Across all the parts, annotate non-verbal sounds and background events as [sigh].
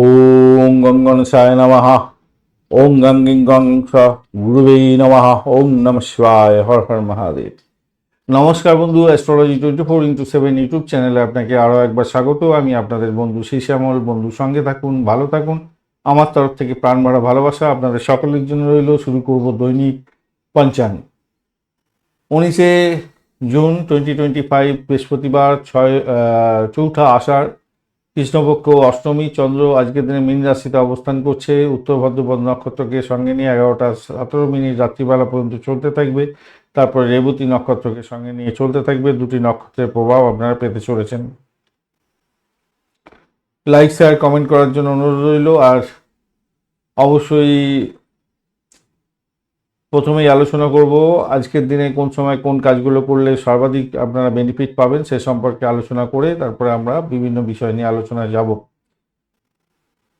ওং গঙ্গনসায় নমঃ ওং গঙ্গিং গং স গুরুবেই নমঃ ওং নম শিবায় হর হর মহাদেব নমস্কার বন্ধু astrology twenty four into seven YouTube চ্যানেলে আপনাকে আরও একবার স্বাগত। আমি আপনাদের বন্ধু শ্যামল বন্ধু, সঙ্গে থাকুন, ভালো থাকুন। আমার তরফ থেকে প্রাণ ভরা ভালোবাসা আপনাদের সকলের জন্য রইল। শুরু করব দৈনিক পঞ্চাঙ্গ উনিশে জুন টোয়েন্টি টোয়েন্টি ফাইভ বৃহস্পতিবার, ছয় চৌঠা আষাঢ়। কৃষ্ণপক্ষ অষ্টমী, চন্দ্র আজকের দিনে মীন রাশিতে অবস্থান করছে। উত্তর ভদ্রপদ নক্ষত্রকে সঙ্গে নিয়ে এগারোটা সতেরো মিনিট রাত্রিবেলা পর্যন্ত চলতে থাকবে। তারপরে রেবতী নক্ষত্রকে সঙ্গে নিয়ে চলতে থাকবে। দুটি নক্ষত্রের প্রভাব আপনারা পেতে চলেছেন। লাইক শেয়ার কমেন্ট করার জন্য অনুরোধ রইল। আর অবশ্যই প্রথমেই আলোচনা করব আজকের দিনে কোন সময় কোন কাজগুলো করলে সর্বাধিক আপনারা বেনিফিট পাবেন সে সম্পর্কে আলোচনা করে তারপরে আমরা বিভিন্ন বিষয় নিয়ে আলোচনায় যাব।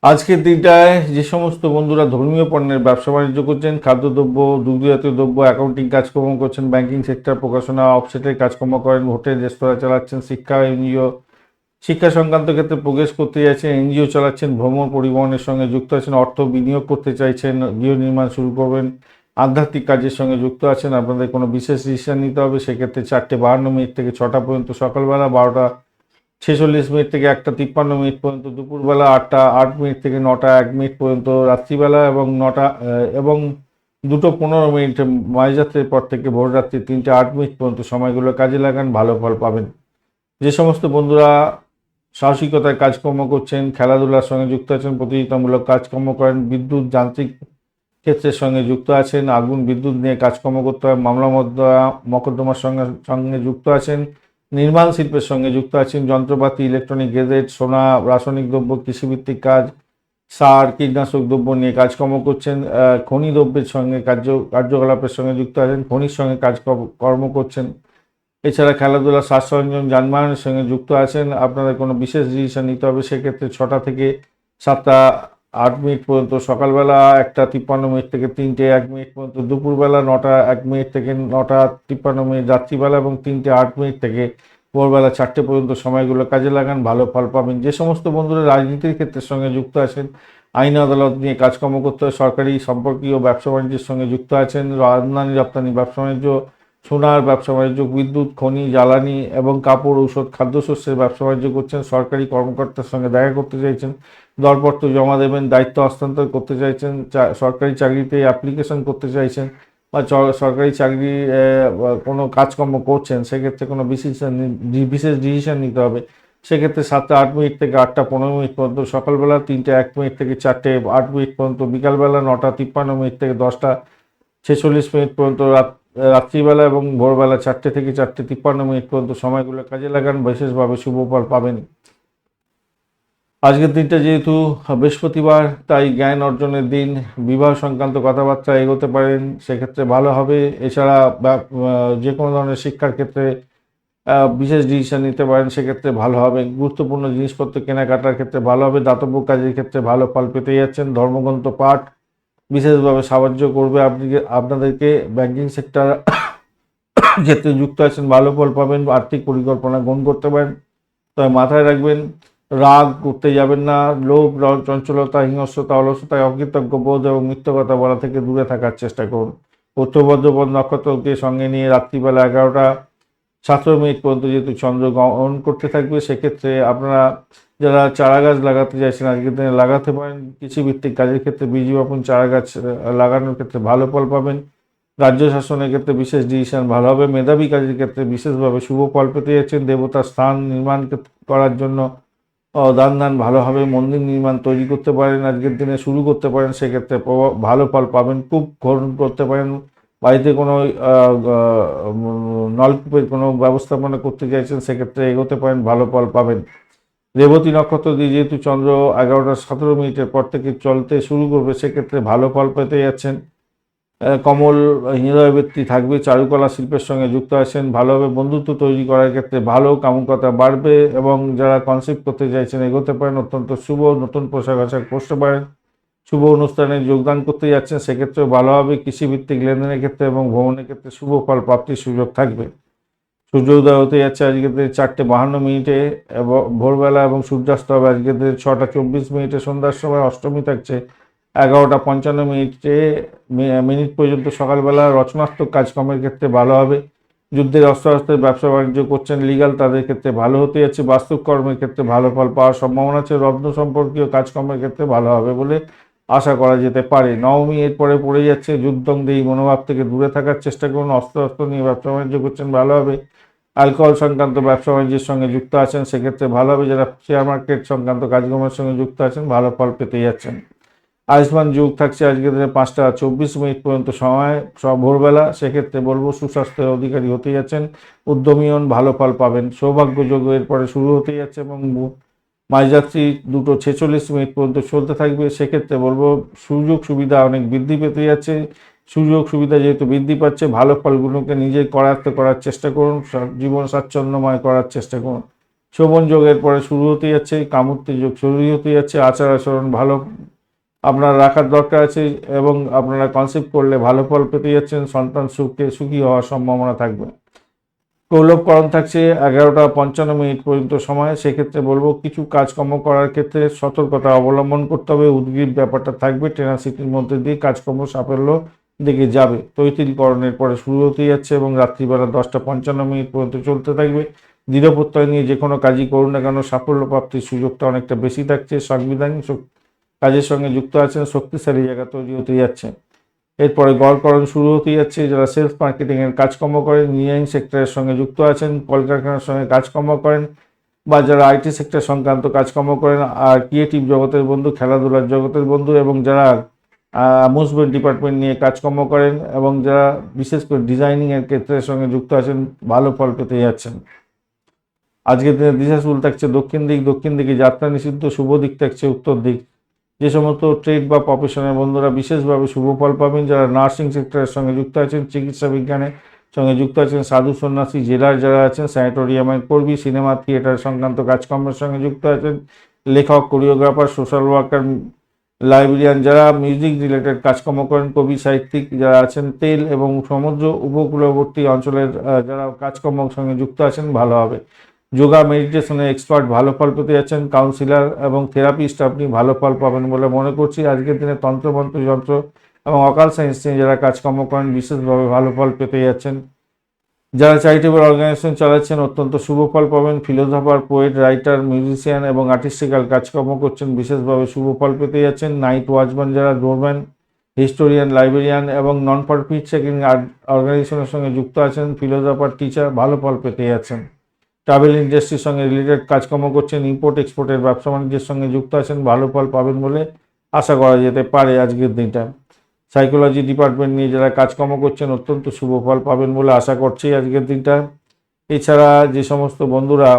আজকের দিনটায় যে সমস্ত বন্ধুরা ধর্মীয় পণ্যের ব্যবসা বাণিজ্য করছেন, খাদ্যদ্রব্য, দুগ্ধজাতীয় দ্রব্য অ্যাকাউন্টিং কাজকর্ম করছেন ব্যাংকিং সেক্টর প্রকাশনা অফসেটের কাজকর্ম করেন, হোটেল, রেস্তোরাঁ চালাচ্ছেন, শিক্ষা, এনজিও, শিক্ষা সংক্রান্ত ক্ষেত্রে প্রবেশ করতে চাইছেন এনজিও চালাচ্ছেন, ভ্রমণ পরিবহনের সঙ্গে যুক্ত আছেন, অর্থ বিনিয়োগ করতে চাইছেন, গৃহ নির্মাণ শুরু করবেন আধ্যাত্মিক কাজের সঙ্গে যুক্ত আছেন, আপনাদের কোনো বিশেষ ডিসিশন নিতে হবে, সেক্ষেত্রে চারটে বাহান্ন মিনিট থেকে ছটা পর্যন্ত সকালবেলা, বারোটা ছেচল্লিশ মিনিট থেকে একটা তিপ্পান্ন মিনিট পর্যন্ত দুপুরবেলা, আটটা আট মিনিট থেকে নটা এক মিনিট পর্যন্ত রাত্রিবেলা এবং নটা এবং দুটো পনেরো মিনিট মাঝরাত্রের পর থেকে ভোর রাত্রি তিনটে আট মিনিট পর্যন্ত সময়গুলো কাজে লাগান, ভালো ফল পাবেন। যে সমস্ত বন্ধুরা সাহসিকতায় কাজকর্ম করছেন, খেলাধুলার সঙ্গে যুক্ত আছেন, প্রতিযোগিতামূলক কাজকর্ম করেন, বিদ্যুৎ, যান্ত্রিক ক্ষেত্রের সঙ্গে যুক্ত আছেন, আগুন, বিদ্যুৎ নিয়ে কাজকর্ম করতে হয়, মামলা মকদ্দমার সঙ্গে সঙ্গে যুক্ত আছেন, নির্মাণ শিল্পের সঙ্গে যুক্ত আছেন, যন্ত্রপাতি, ইলেকট্রনিক গেজেট সোনা, রাসায়নিক দ্রব্য, কৃষিভিত্তিক কাজ, সার, কীটনাশক দ্রব্য নিয়ে কাজকর্ম করছেন খনি দ্রব্যের সঙ্গে কার্য, কার্যকলাপের সঙ্গে যুক্ত আছেন, খনির সঙ্গে কাজ কর্ম করছেন। এছাড়া খেলাধুলা শ্বাস সরঞ্জাম যানবাহনের সঙ্গে যুক্ত আছেন। আপনাদের কোনো বিশেষ ডিসিশন নিতে হবে, সেক্ষেত্রে ছটা থেকে সাতটা আট মিনিট পর্যন্ত সকালবেলা একটা তিপ্পান্ন মিনিট থেকে তিনটে, এক মিনিট পর্যন্ত দুপুরবেলা নটা, এক মিনিট থেকে নটা, তিপ্পান্ন মিনিট রাত্রিবেলা এবং তিনটে, আট মিনিট থেকে ভোরবেলা চারটে পর্যন্ত সময়গুলো কাজে লাগান, ভালো ফল পাবেন। যে সমস্ত বন্ধুরা রাজনীতির ক্ষেত্রের সঙ্গে যুক্ত আছেন, আইন আদালত নিয়ে কাজকর্ম করতে হয়, সরকারি, সম্পর্কীয় ব্যবসা বাণিজ্যের সঙ্গে যুক্ত আছেন আমদানি রপ্তানি, ব্যবসা বাণিজ্য সোনার ব্যবসা বাণিজ্য, বিদ্যুৎ, খনি, জ্বালানি এবং কাপড়, ঔষধ, খাদ্যশস্যের ব্যবসা বাণিজ্য করছেন। সরকারি কর্মকর্তার সঙ্গে দেখা করতে চাইছেন। দরপত্র জমা দেবেন, দায়িত্ব হস্তান্তর করতে চাইছেন সরকারি চাকরিতে অ্যাপ্লিকেশন করতে চাইছেন বা সরকারি চাকরি কোনো কাজকর্ম করছেন, সেক্ষেত্রে কোনো বিশেষ বিশেষ ডিসিশন নিতে হবে। সেক্ষেত্রে সাতটা আট মিনিট থেকে আটটা পনেরো মিনিট পর্যন্ত, সকালবেলা তিনটে এক মিনিট থেকে চারটে আট মিনিট পর্যন্ত, বিকালবেলা নটা তিপ্পান্ন মিনিট থেকে দশটা ছেচল্লিশ মিনিট পর্যন্ত রাত রাত্রিবেলা এবং ভোরবেলা চারটে থেকে চারটে তিপ্পান্ন মিনিট পর্যন্ত সময়গুলো কাজে লাগান, বিশেষভাবে শুভ ফল পাবেন। আজকের দিনটা যেহেতু বৃহস্পতিবার, তাই জ্ঞান অর্জনের দিন, বিবাহ সংক্রান্ত কথাবার্তা এগোতে পারেন, সেক্ষেত্রে ভালো হবে। এছাড়া যে কোনো ধরনের শিক্ষার ক্ষেত্রে বিশেষ ডিসিশন নিতে পারেন, সেক্ষেত্রে ভালো হবে। গুরুত্বপূর্ণ জিনিসপত্র কেনাকাটার ক্ষেত্রে ভালো হবে। দাতব্য কাজের ক্ষেত্রে ভালো ফল পেতে যাচ্ছেন। ধর্মগ্রন্থ পাঠ বিশেষভাবে সাহায্য করবে। আপনি আপনাদেরকে ব্যাংকিং সেক্টর [coughs] ক্ষেত্রে যুক্ত আছেন, ভালো ফল পাবেন, আর্থিক পরিকল্পনা গ্রহণ করতে পারেন। তবে মাথায় রাখবেন, রাগ করতে যাবেন না। লোভ চঞ্চলতা, হিংস্রতা, অলসতায় অকৃতজ্ঞ বোধ এবং মিথ্য কথা বলা থেকে দূরে থাকার চেষ্টা করুন। উত্তরভদ্রপদ নক্ষত্রকে সঙ্গে নিয়ে রাত্রিবেলা এগারোটা সতেরো মিনিট পর্যন্ত যেহেতু চন্দ্র গ্রহণ করতে থাকবে, সেক্ষেত্রে আপনারা যারা চারা গাছ লাগাতে চাইছেন, আজকের দিনে লাগাতে পারেন। কৃষিভিত্তিক কাজের ক্ষেত্রে বীজ বপন চারা গাছ লাগানোর ক্ষেত্রে ভালো ফল পাবেন। রাজ্য শাসনের ক্ষেত্রে বিশেষ ডিসিশন ভালো হবে। মেধাবী কাজের ক্ষেত্রে বিশেষভাবে শুভ ফল পেতে যাচ্ছেন। দেবতার স্থান নির্মাণ করার জন্য দান দান ভালো হবে। মন্দির নির্মাণ তৈরি করতে পারেন, আজকের দিনে শুরু করতে পারেন। সেক্ষেত্রে ভালো ফল পাবেন। কূপ খনন করতে পারেন। বাড়িতে কোনো নলকূপের কোনো ব্যবস্থাপনা করতে চাইছেন, সেক্ষেত্রে এগোতে পারেন। ভালো ফল পাবেন। রেবতী নক্ষত্র দিয়ে যেহেতু চন্দ্র এগারোটা সতেরো মিনিটের পর থেকে চলতে শুরু করবে, সেক্ষেত্রে ভালো ফল পেতে যাচ্ছেন। কমল হৃদয়বৃত্তি থাকবে, চারুকলা শিল্পের সঙ্গে যুক্ত আছেন, ভালোভাবে বন্ধুত্ব তৈরি করার ক্ষেত্রে ভালো কামুকতা বাড়বে এবং যারা কনসেপ্ট করতে চাইছেন এগোতে পারেন, অত্যন্ত শুভ, নতুন পোশাক আশাক পরতে পারেন, শুভ অনুষ্ঠানে যোগদান করতে যাচ্ছেন, সেক্ষেত্রেও ভালোভাবে কৃষিভিত্তিক লেনদেনের ক্ষেত্রে এবং ভ্রমণের ক্ষেত্রে শুভ ফল, প্রাপ্তির সুযোগ থাকবে। সূর্যোদয় হতে যাচ্ছে আজকে দিনে চারটে বাহান্ন মিনিটে ভোরবেলা এবং সূর্যাস্ত হবে আজকে দিনে ছটা চব্বিশ মিনিটে, সন্ধ্যার সময় অষ্টমী থাকছে এগারোটা পঞ্চান্ন মিনিটে মিনিট পর্যন্ত সকালবেলা রচনাত্মক কাজকর্মের ক্ষেত্রে ভালো হবে। যুদ্ধের অস্ত্র অস্ত্রের ব্যবসা বাণিজ্য করছেন লিগাল তাদের ক্ষেত্রে ভালো হতে যাচ্ছে। বাস্তব কর্মের ক্ষেত্রে ভালো ফল পাওয়ার সম্ভাবনা আছে। রত্ন সম্পর্কীয় কাজকর্মের ক্ষেত্রে ভালো হবে বলে আশা করা যেতে পারে। নবমী এরপরে পড়ে যাচ্ছে। যুদ্ধং দেই মনোভাব থেকে দূরে থাকার চেষ্টা করুন। অস্ত্র অস্ত্র নিয়ে ব্যবসা বাণিজ্য করছেন, ভালো হবে। অ্যালকোহল সংক্রান্ত ব্যবসা বাণিজ্যের সঙ্গে যুক্ত আছেন, সেক্ষেত্রে ভালো হবে যারা শেয়ার মার্কেট সংক্রান্ত কাজকর্মের সঙ্গে যুক্ত আছেন, ভালো ফল পেতে যাচ্ছেন। আয়ুষ্মান যুগ থাকছে আজকের দিনে পাঁচটা চব্বিশ মিনিট পর্যন্ত সময়, সব ভোরবেলা, সেক্ষেত্রে বলব সুস্বাস্থ্যের অধিকারী হতে যাচ্ছেন, উদ্যমী হন, ভালো ফল পাবেন। সৌভাগ্য যোগ এরপরে শুরু হতে যাচ্ছে এবং মু- মাঝযাত্রী দুটো ছেচল্লিশ মিনিট পর্যন্ত চলতে থাকবে, সেক্ষেত্রে বলব সুযোগ সুবিধা অনেক বৃদ্ধি পেতে যাচ্ছে। সুযোগ সুবিধা যেহেতু বৃদ্ধি পাচ্ছে, ভালো ফলগুলোকে নিজে করায়ত্ত করার চেষ্টা করুন জীবন স্বাচ্ছন্দ্যময় করার চেষ্টা করুন। শোভন যোগের পরে শুরু হতে যাচ্ছে, কামূর্তি যোগ শুরু হতে যাচ্ছে, আচার আচরণ ভালো আপনার রাখার দরকার আছে এবং আপনারা কনসেপ্ট করলে ভালো ফল পেতে যাচ্ছেন, সন্তান সুখে, সুখী হওয়ার সম্ভাবনা থাকবে। কৌলভকরণ থাকছে এগারোটা পঞ্চান্ন মিনিট পর্যন্ত সময়, সেক্ষেত্রে বলব কিছু কাজকর্ম করার ক্ষেত্রে সতর্কতা অবলম্বন করতে হবে উদ্গ্রীব ব্যাপারটা থাকবে টেনাসিটির মধ্যে দিয়ে কাজকর্ম সাফল্য দিকে যাবে। তৈতিলকরণের পরে শুরু হতে যাচ্ছে এবং রাত্রিবেলা দশটা পঞ্চান্ন মিনিট পর্যন্ত চলতে থাকবে। দৃঢ় প্রত্যয় নিয়ে যে কোনো কাজই করুন না কেন সাফল্য প্রাপ্তির সুযোগটা অনেকটা বেশি থাকছে। সাংবিধানিক কাজের সঙ্গে যুক্ত আছেন, শক্তিশালী জায়গা তৈরি হতে যাচ্ছে। এরপরে গড়করণ শুরু হতে যাচ্ছে। যারা সেলস মার্কেটিংয়ের কাজকর্ম করেন ইঞ্জিনিয়ারিং সেক্টরের সঙ্গে যুক্ত আছেন, কলকারখানার সঙ্গে কাজকর্ম করেন বা যারা আইটি সেক্টর সংক্রান্ত কাজকর্ম করেন, আর ক্রিয়েটিভ জগতের বন্ধু, খেলাধুলার জগতের বন্ধু এবং যারা অ্যামুজমেন্ট ডিপার্টমেন্ট নিয়ে কাজকর্ম করেন এবং যারা বিশেষ করে ডিজাইনিং এর ক্ষেত্রের সঙ্গে যুক্ত আছেন, ভালো ফল পেতে যাচ্ছেন। আজকের দিনে দিশাশুল থাকছে দক্ষিণ দিক, দক্ষিণ দিকে যাত্রা নিষিদ্ধ, শুভ দিক থাকছে উত্তর দিক। যে সমস্ত ট্রেড বা প্রফেশনের বন্ধুরা বিশেষভাবে শুভ ফল পাবেন, যারা নার্সিং সেক্টরের সঙ্গে যুক্ত আছেন, চিকিৎসা বিজ্ঞানের সঙ্গে যুক্ত আছেন, সাধু সন্ন্যাসী জেলার যারা আছেন স্যানিটোরিয়ামের কর্মী সিনেমা থিয়েটার সংক্রান্ত কাজকর্মের সঙ্গে যুক্ত আছেন, লেখক কোরিওগ্রাফার সোশ্যাল ওয়ার্কার লাইব্রেরিয়ান যারা মিউজিক রিলেটেড কাজকর্ম করেন, কবি, সাহিত্যিক যারা আছেন, তেল এবং সমুদ্র উপকূলবর্তী অঞ্চলের যারা কাজকর্মের সঙ্গে যুক্ত আছেন, ভালো হবে। যোগা মেডিটেশনের এক্সপার্ট ভালো ফল পেতে যাচ্ছেন কাউন্সিলর এবং থেরাপিস্ট আপনি ভালো ফল পাবেন বলে মনে করছি। আজকের দিনে তন্ত্রমন্ত্র যন্ত্র এবং অকাল সায়েন্স নিয়ে যারা কাজকর্ম করেন, বিশেষভাবে ভালো ফল পেতে যাচ্ছেন। যারা চ্যারিটেবল অর্গানাইজেশন চালাচ্ছেন অত্যন্ত শুভ ফল পাবেন। ফিলোসফার পোয়েট রাইটার মিউজিশিয়ান এবং আর্টিস্টিক্যাল কাজকর্ম করছেন। বিশেষভাবে শুভ ফল পেতে যাচ্ছেন। নাইট ওয়াচম্যান যারা ডোরম্যান হিস্টোরিয়ান লাইব্রেরিয়ান এবং নন প্রফিট সেকেন্ড অর্গানাইজেশনের সঙ্গে যুক্ত আছেন। ফিলোসফার টিচার ভালো ফল পেতে যাচ্ছেন। ট্রাভেল ইন্ডাস্ট্রির সঙ্গে রিলেটেড কাজকর্ম করছেন। ইম্পোর্ট এক্সপোর্টের ব্যবসা বাণিজ্যের সঙ্গে যুক্ত আছেন। ভালো ফল পাবেন বলে আশা করা যেতে পারে আজকের দিনটা। সাইকোলজি ডিপার্টমেন্ট নিয়ে যারা কাজকর্ম করছেন অত্যন্ত শুভ ফল পাবেন বলে আশা করছি আজকের দিনটা। এছাড়া যে সমস্ত বন্ধুরা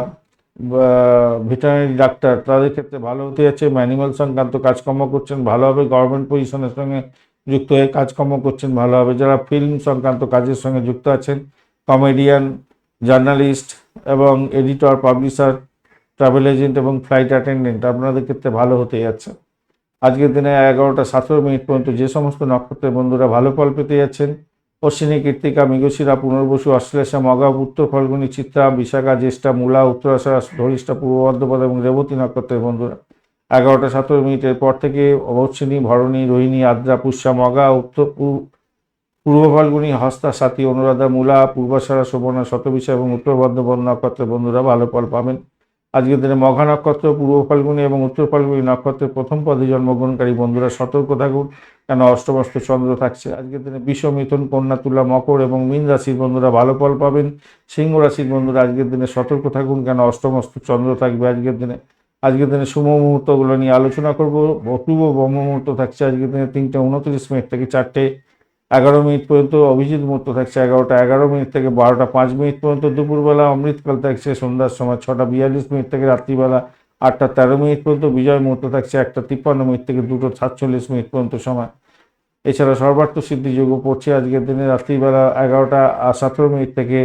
ভেটেরিনারি ডাক্তার তাদের ক্ষেত্রে ভালো হতে যাচ্ছে ম্যানিমাল সংক্রান্ত কাজকর্ম করছেন, ভালোভাবে গভর্নমেন্ট পজিশনের সঙ্গে যুক্ত হয়ে কাজকর্ম করছেন, ভালোভাবে যারা ফিল্ম সংক্রান্ত কাজের সঙ্গে যুক্ত আছেন কমেডিয়ান জার্নালিস্ট এবং এডিটর পাবলিশার ট্রাভেল এজেন্ট এবং ফ্লাইট অ্যাটেন্ডেন্ট আপনাদের ক্ষেত্রে ভালো হতে যাচ্ছে। আজকের দিনে এগারোটা সতেরো মিনিট পর্যন্ত যে সমস্ত নক্ষত্রের বন্ধুরা ভালো ফল পেতে যাচ্ছেন, অশ্বিনী, কৃত্তিকা, মৃগশিরা, পুনর্বসু, অশ্লেষা, মগা উত্তর ফল্গুনী, চিত্রা, বিশাখা, জ্যেষ্ঠা, মূলা উত্তরাষাঢ়া ধরিষ্ঠা পূর্ব বর্ধমান এবং রেবতী নক্ষত্রের বন্ধুরা। এগারোটা সতেরো মিনিটের পর থেকে অবশ্বিনী, ভরণী, রোহিণী, আদ্রা, পুষ্যা, মগা, উত্তর পূর্ব ফাল্গুনী, হস্তা, সাথী, অনুরাধা, মূলা, পূর্বাশারা, শোভনা, শতবিশা এবং উত্তর বর্ধমান নক্ষত্রের বন্ধুরা ভালো ফল পাবেন। আজকের দিনে মঘা নক্ষত্র, পূর্ব ফাল্গুনী এবং উত্তর ফাল্গুনী নক্ষত্রের প্রথম পদে জন্মগ্রহণকারী বন্ধুরা সতর্ক থাকুন, কেন অষ্টমস্ত চন্দ্র থাকছে। আজকের দিনে বিশ্ব মিথুন কন্যা তুলা মকর এবং মীন রাশির বন্ধুরা ভালো ফল পাবেন। সিংহ রাশির বন্ধুরা আজকের দিনে সতর্ক থাকুন, কেন অষ্টমস্ত চন্দ্র থাকবে আজকের দিনে। আজকের দিনে শুভ মুহূর্তগুলো নিয়ে আলোচনা করব। অপূর্ব ব্রহ্ম মুহূর্ত থাকছে আজকের দিনে তিনটে উনত্রিশ মিনিট থেকে চারটে। এগারো মিনিট পর্যন্ত অভিজিৎ মুহূর্ত থাকছে এগারোটা, এগারো মিনিট থেকে বারোটা, পাঁচ মিনিট পর্যন্ত দুপুরবেলা অমৃতকাল থাকছে, সন্ধ্যার সময় ছটা বিয়াল্লিশ মিনিট থেকে রাত্রিবেলা আটটা তেরো মিনিট পর্যন্ত বিজয় মুহূর্ত থাকছে একটা তিপ্পান্ন মিনিট থেকে দুটো সাতচল্লিশ মিনিট পর্যন্ত সময়। এছাড়া সর্বার্থ সিদ্ধি যোগ পড়ছে আজকের দিনে রাত্রিবেলা এগারোটা সতেরো মিনিট থেকে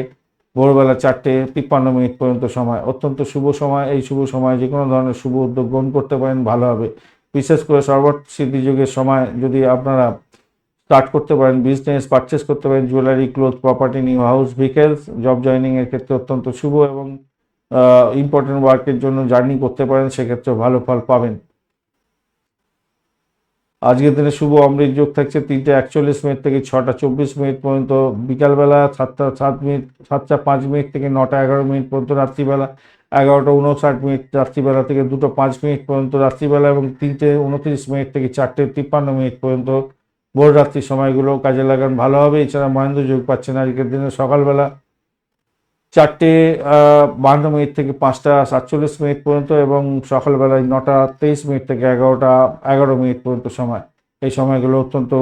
ভোরবেলা চারটে তিপ্পান্ন মিনিট পর্যন্ত সময়। অত্যন্ত শুভ সময়, এই শুভ সময় যে কোনো ধরনের শুভ উদ্যোগ গ্রহণ করতে পারেন, ভালো হবে। বিশেষ করে সর্বার্থ সিদ্ধি যুগের সময় যদি আপনারা স্টার্ট করতে পারেন বিজনেস পারচেস করতে পারেন jewellery cloth property new house vehicles job joining এর ক্ষেত্রে অত্যন্ত শুভ এবং ইম্পর্টেন্ট ওয়ার্কের জন্য জার্নি করতে পারেন সেক্ষেত্রে ভালো ফল পাবেন। আজকের দিনে শুভ অমৃত যোগ থাকছে তিনটে একচল্লিশ মিনিট থেকে ছটা চব্বিশ মিনিট পর্যন্ত। বিকালবেলা সাতটা সাত মিনিট, সাতটা পাঁচ মিনিট থেকে নটা এগারো মিনিট পর্যন্ত রাত্রিবেলা, এগারোটা উনষাট মিনিট রাত্রিবেলা থেকে দুটো পাঁচ মিনিট পর্যন্ত রাত্রিবেলা এবং তিনটে উনত্রিশ মিনিট থেকে চারটে তিপ্পান্ন মিনিট পর্যন্ত ভোর রাত্রির সময়গুলো কাজে লাগান, ভালো হবে। এছাড়া মহেন্দ্র যোগ পাচ্ছেন আজকের দিনে। সকালবেলা চারটে বান্ন মিনিট থেকে পাঁচটা, সাতচল্লিশ মিনিট পর্যন্ত এবং সকালবেলায় নটা, তেইশ মিনিট থেকে এগারোটা, এগারো মিনিট পর্যন্ত সময়। এই সময়গুলো অত্যন্ত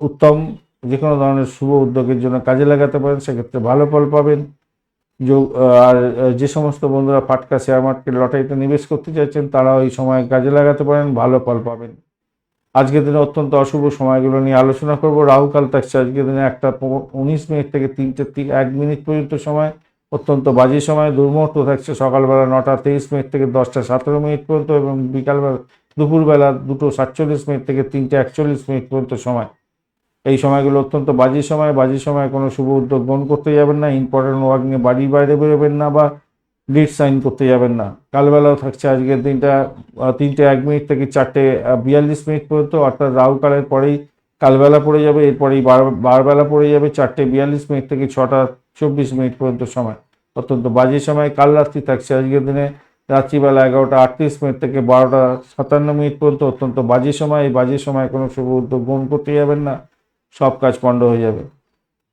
উত্তম। যে কোনো ধরনের শুভ উদ্যোগের জন্য কাজে লাগাতে পারেন, সেক্ষেত্রে ভালো ফল পাবেন। যোগ- আর যে সমস্ত বন্ধুরা ফাটকা, শেয়ার মার্কেট লটারিতে নিবেশ করতে চাইছেন তারা ওই সময় কাজে লাগাতে পারেন, ভালো ফল পাবেন। আজকের দিনে অত্যন্ত অশুভ সময়গুলো নিয়ে আলোচনা করব। রাহুকাল থাকছে আজকের দিনে একটা উনিশ মিনিট থেকে তিনটে এক মিনিট পর্যন্ত সময়, অত্যন্ত বাজে সময়। দুর্মুহূর্ত থাকছে সকালবেলা নটা তেইশ মিনিট থেকে দশটা সতেরো মিনিট পর্যন্ত এবং বিকালবেলা দুপুরবেলা দুটো সাতচল্লিশ মিনিট থেকে তিনটে একচল্লিশ মিনিট পর্যন্ত সময়। এই সময়গুলো অত্যন্ত বাজে সময়। বাজে সময় কোনো শুভ উদ্যোগ গ্রহণ করতে যাবেন না। ইম্পর্টেন্ট ওয়ার্ক নিয়ে বাড়ির বাইরে বেরোবেন না বা লিড সাইন করতে যাবেন না। কালবেলাও থাকছে আজকের দিনটা তিনটে এক মিনিট থেকে চারটে বিয়াল্লিশ মিনিট পর্যন্ত, অর্থাৎ রাহুকালের পরেই কালবেলা পড়ে যাবে, এরপরেই বার, বারবেলা পড়ে যাবে চারটে বিয়াল্লিশ মিনিট থেকে ছটা চব্বিশ মিনিট পর্যন্ত সময়। অত্যন্ত বাজে সময়, কাল রাত্রি থাকছে আজকের দিনে, রাত্রিবেলা এগারোটা আটত্রিশ মিনিট থেকে বারোটা সাতান্ন মিনিট পর্যন্ত অত্যন্ত বাজে সময়। এই বাজে সময় কোনো শুভ উদ্যোগ গ্রহণ করতে যাবেন না, সব কাজ পণ্ড হয়ে যাবে।